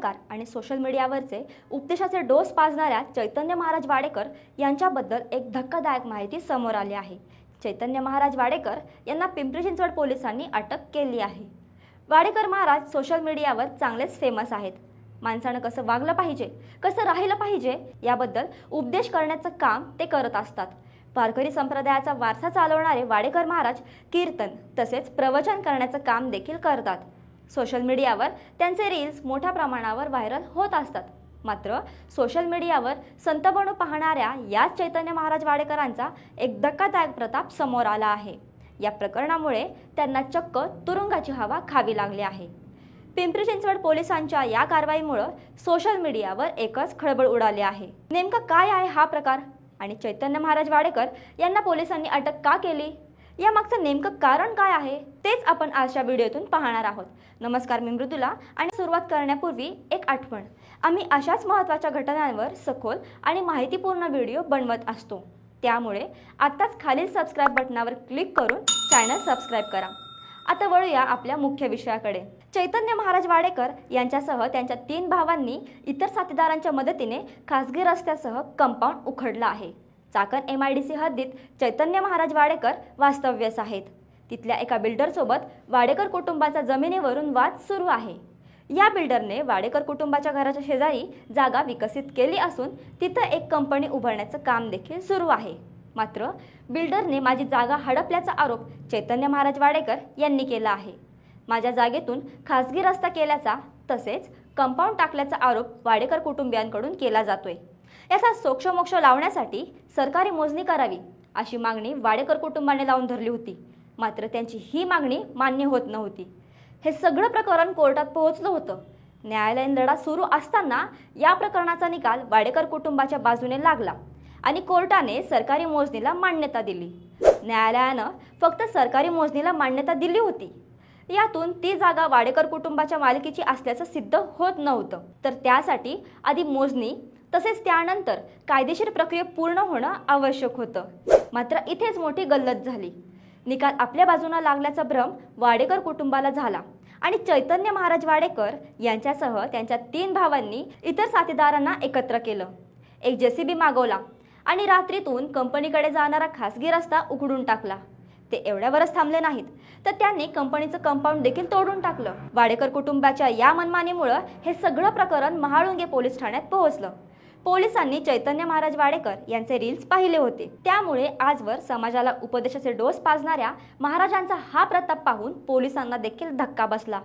अलंकार आणि सोशल मीडियावरचे उपदेशाचे डोस पाजणाऱ्या चैतन्य महाराज वाडेकर यांच्याबद्दल एक धक्कादायक माहिती समोर आली आहे. चैतन्य महाराज वाडेकर यांना पिंपरी चिंचवड पोलिसांनी अटक केली आहे. वाडेकर महाराज सोशल मीडियावर चांगलेच फेमस आहेत. माणसानं कसं वागलं पाहिजे कसं राहिलं पाहिजे याबद्दल उपदेश करण्याचं काम ते करत असतात. वारकरी संप्रदायाचा वारसा चालवणारे वाडेकर महाराज कीर्तन तसेच प्रवचन करण्याचं काम देखील करतात. सोशल मीडियावर त्यांचे रील्स मोठ्या प्रमाणावर व्हायरल होत असतात. मात्र सोशल मीडियावर संत बनू पाहणाऱ्या याच चैतन्य महाराज वाडेकरांचा एक धक्कादायक प्रताप समोर आला आहे. या प्रकरणामुळे त्यांना चक्क तुरुंगाची हवा खावी लागली आहे. पिंपरी चिंचवड पोलिसांच्या या कारवाईमुळं सोशल मीडियावर एकच खळबळ उडाली आहे. नेमकं काय आहे हा प्रकार? आणि चैतन्य महाराज वाडेकर यांना पोलिसांनी अटक का केली? या मागचं नेमकं कारण काय आहे तेच आपण आजच्या व्हिडिओतून पाहणार आहोत. नमस्कार मी मृदुला आणि सुरुवात करण्यापूर्वी एक आठवण. आम्ही अशाच महत्त्वाच्या घटनांवर सखोल आणि माहितीपूर्ण व्हिडिओ बनवत असतो. त्यामुळे आत्ताच खालील सबस्क्राईब बटनावर क्लिक करून चॅनल सबस्क्राईब करा. आता वळूया आपल्या मुख्य विषयाकडे. चैतन्य महाराज वाडेकर यांच्यासह त्यांच्या तीन भावांनी इतर साथीदारांच्या मदतीने खासगी रस्त्यासह कंपाऊंड उखडलं आहे. Chakan M I D C हद्दीत चैतन्य महाराज वाडेकर वास्तव्यस आहेत. तिथल्या एका बिल्डरसोबत वाडेकर कुटुंबाचा जमिनीवरून वाद सुरू आहे. या बिल्डरने वाडेकर कुटुंबाच्या घराच्या शेजारी जागा विकसित केली असून तिथं एक कंपनी उभारण्याचं काम देखील सुरू आहे. मात्र बिल्डरने माझी जागा हडपल्याचा आरोप चैतन्य महाराज वाडेकर यांनी केला आहे. माझ्या जागेतून खासगी रस्ता केल्याचा तसेच कंपाऊंड टाकल्याचा आरोप वाडेकर कुटुंबियांकडून केला जातोय. याचा सोक्षमोक्ष लावण्यासाठी सरकारी मोजणी करावी अशी मागणी वाडेकर कुटुंबाने लावून धरली होती. मात्र त्यांची ही मागणी मान्य होत नव्हती. हे सगळं प्रकरण कोर्टात पोहोचलं होतं. न्यायालयीन लढा सुरू असताना या प्रकरणाचा निकाल वाडेकर कुटुंबाच्या बाजूने लागला आणि कोर्टाने सरकारी मोजणीला मान्यता दिली. न्यायालयानं फक्त सरकारी मोजणीला मान्यता दिली होती. यातून ती जागा वाडेकर कुटुंबाच्या मालकीची असल्याचं सिद्ध होत नव्हतं. तर त्यासाठी आधी मोजणी तसेच त्यानंतर कायदेशीर प्रक्रिया पूर्ण होणं आवश्यक होतं. मात्र इथेच मोठी गल्लत झाली. निकाल आपल्या बाजूला लागल्याचा भ्रम वाडेकर कुटुंबाला झाला आणि चैतन्य महाराज वाडेकर यांच्यासह त्यांच्या तीन भावांनी इतर साथीदारांना एकत्र केलं. एक जेसीबी मागवला आणि रात्रीतून कंपनीकडे जाणारा खासगी रस्ता उघडून टाकला. ते एवढ्यावरच थांबले नाहीत तर त्यांनी कंपनीचं कंपाऊंड देखील तोडून टाकलं. वाडेकर कुटुंबाच्या या मनमानीमुळं हे सगळं प्रकरण महाळुंगे पोलीस ठाण्यात पोहोचलं. पोलिसांनी चैतन्य महाराज वाडेकर यांचे रील्स पाहिले होते. त्यामुळे आजवर समाजाला उपदेशाचे डोस पाजणाऱ्या महाराजांचा हा प्रताप पाहून पोलिसांना देखील धक्का बसला.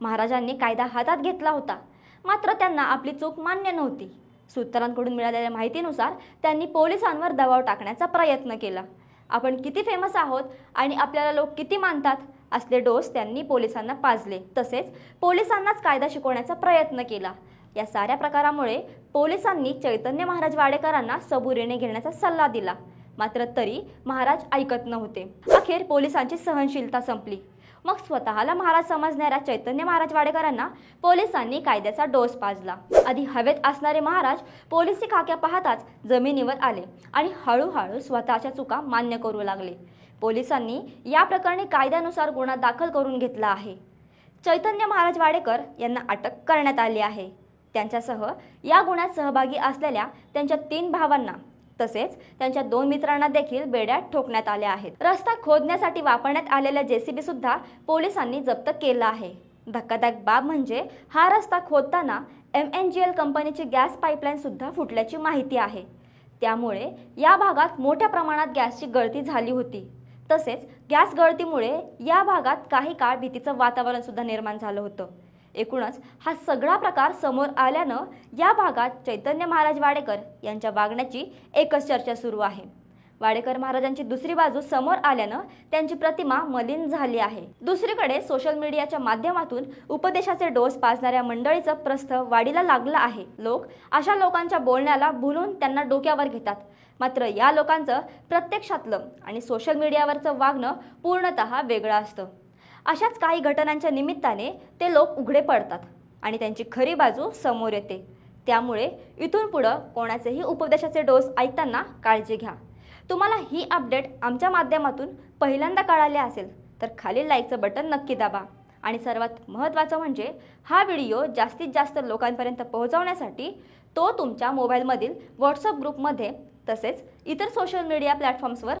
महाराजांनी कायदा हातात घेतला होता. मात्र त्यांना आपली चूक मान्य नव्हती. सूत्रांकडून मिळालेल्या माहितीनुसार त्यांनी पोलिसांवर दबाव टाकण्याचा प्रयत्न केला. आपण किती फेमस आहोत आणि आपल्याला लोक किती मानतात असले डोस त्यांनी पोलिसांना पाजले. तसेच पोलिसांनाच कायदा शिकवण्याचा प्रयत्न केला. या साऱ्या प्रकारामुळे पोलिसांनी चैतन्य महाराज वाडेकरांना सबुरीने घेण्याचा सल्ला दिला. मात्र तरी महाराज ऐकत नव्हते. अखेर पोलिसांची सहनशीलता संपली. मग स्वतःला महाराज समजणाऱ्या चैतन्य महाराज वाडेकरांना पोलिसांनी कायद्याचा डोस पाजला. आधी हवेत असणारे महाराज पोलिसी खाक्या पाहताच जमिनीवर आले आणि हळूहळू स्वतःच्या चुका मान्य करू लागले. पोलिसांनी या प्रकरणी कायद्यानुसार गुन्हा दाखल करून घेतला आहे. चैतन्य महाराज वाडेकर यांना अटक करण्यात आली आहे. त्यांच्यासह या गुन्ह्यात सहभागी असलेल्या त्यांच्या तीन भावांना तसेच त्यांच्या दोन मित्रांना देखील बेड्यात ठोकण्यात आल्या आहेत. रस्ता खोदण्यासाठी वापरण्यात आलेल्या जेसीबी सुद्धा पोलिसांनी जप्त केला आहे. धक्कादायक बाब म्हणजे हा रस्ता खोदताना एम एन जी एल कंपनीची गॅस पाईपलाईन सुद्धा फुटल्याची माहिती आहे. त्यामुळे या भागात मोठ्या प्रमाणात गॅसची गळती झाली होती. तसेच गॅस गळतीमुळे या भागात काही काळ भीतीचं वातावरण सुद्धा निर्माण झालं होतं. एकूणच हा सगळा प्रकार समोर आल्यानं या भागात चैतन्य महाराज वाडेकर यांच्या वागण्याची एकच चर्चा सुरू आहे. वाडेकर महाराजांची दुसरी बाजू समोर आल्यानं त्यांची प्रतिमा मलिन झाली आहे. दुसरीकडे सोशल मीडियाच्या माध्यमातून उपदेशाचे डोस पाजणाऱ्या मंडळीचं प्रस्थ वाढीला लागलं आहे. लोक अशा लोकांच्या बोलण्याला भुलून त्यांना डोक्यावर घेतात. मात्र या लोकांचं प्रत्यक्षातलं आणि सोशल मीडियावरचं वागणं पूर्णतः वेगळं असतं. अशाच काही घटनांच्या निमित्ताने ते लोक उघडे पडतात आणि त्यांची खरी बाजू समोर येते. त्यामुळे इथून पुढं कोणाचेही उपदेशाचे डोस ऐकताना काळजी घ्या. तुम्हाला ही अपडेट आमच्या माध्यमातून पहिल्यांदा कळाले असेल तर खालील लाईकचं बटन नक्की दाबा. आणि सर्वात महत्त्वाचं म्हणजे हा व्हिडिओ जास्तीत जास्त लोकांपर्यंत पोहोचवण्यासाठी तो तुमच्या मोबाईलमधील व्हॉट्सअप ग्रुपमध्ये तसेच इतर सोशल मीडिया प्लॅटफॉर्म्सवर